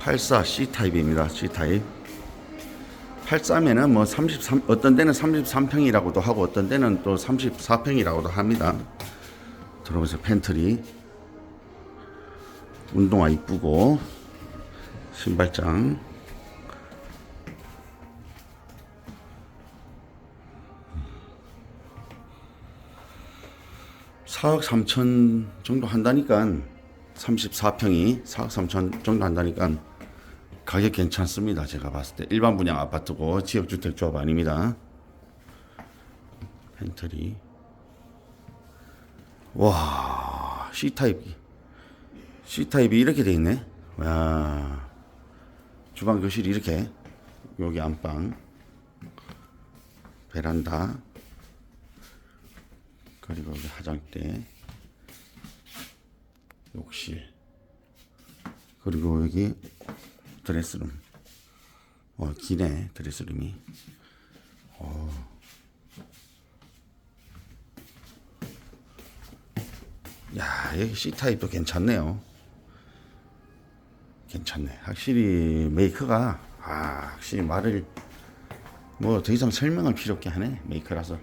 84 C타입입니다. C타입. 83에는 뭐 33, 어떤 데는 33평이라고도 하고 어떤 데는 또 34평이라고도 합니다. 들어오면서 팬트리. 운동화 이쁘고, 신발장. 사억 3천 정도 한다니까 34평이 4억 3천 정도 한다니까 가격 괜찮습니다. 제가 봤을 때. 일반 분양 아파트고 지역주택 조합 아닙니다. 펜트리. 와 C 타입. C 타입이 이렇게 돼 있네. 와. 주방 교실이 이렇게. 여기 안방. 베란다. 그리고 여기 화장대. 욕실. 그리고 여기 드레스룸. 어 기네 드레스룸이. 어. 야 여기 C 타입도 괜찮네요. 괜찮네. 확실히 메이커가 아 확실히 말을 뭐 더 이상 설명할 필요 없게 하네 메이커라서